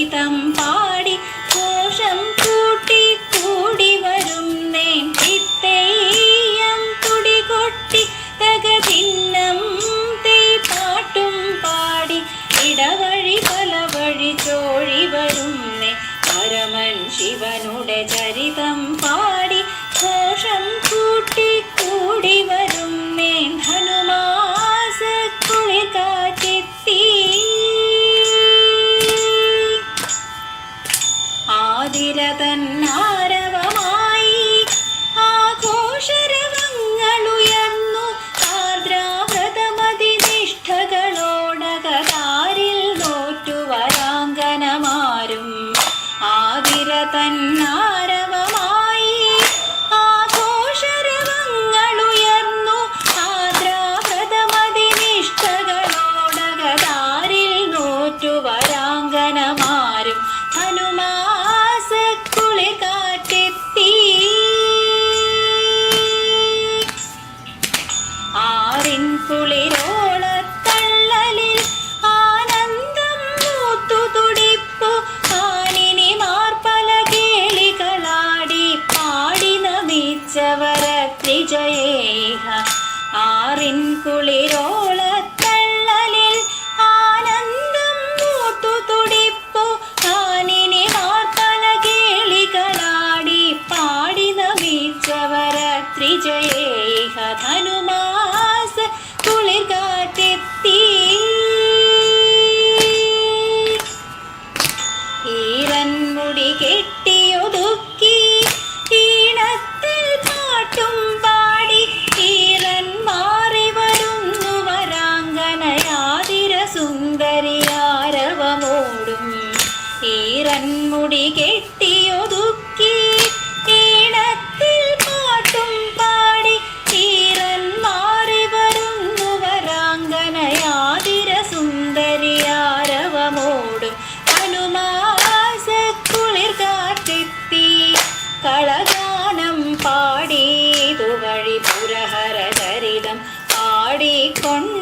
പാടി ഘോഷം കൂട്ടി കൂടി വരും ചിത്തേയം തുടി കൊട്ടി തകതിന്നം തേ പാട്ടും പാടി ഇടവഴി പല വഴി ചോഴി നേ പരമൻ ശിവനുടെ ചരിതം പാടി ആതിര ത്രിജയേഹ ആറിൻ കുളിരോളത്തള്ളലിൽ ആനന്ദം മൂത്തു തുടിപ്പു കാനിനി മാർപ്പല കേളികളാടി പാടി നമിച്ചവര ത്രിജയേഹ ധനുമാസ കുളിർകാറ്റെത്തി. ഈറൻമുടി കെട്ടിയൊതുക്കി ഈറൻമുടി കെട്ടിയൊതുക്കി ഈണത്തിൽ പാട്ടും പാടി ഈറൻ മാറി വരുന്നു വരാങ്കനയാതിര സുന്ദരിയാരവമോടും ഹനുമാസ കുളിർ കാറ്റെത്തി കളഗാനം പാടിയതു വഴി പുരഹര ചരിതം പാടിക്കൊണ്ട്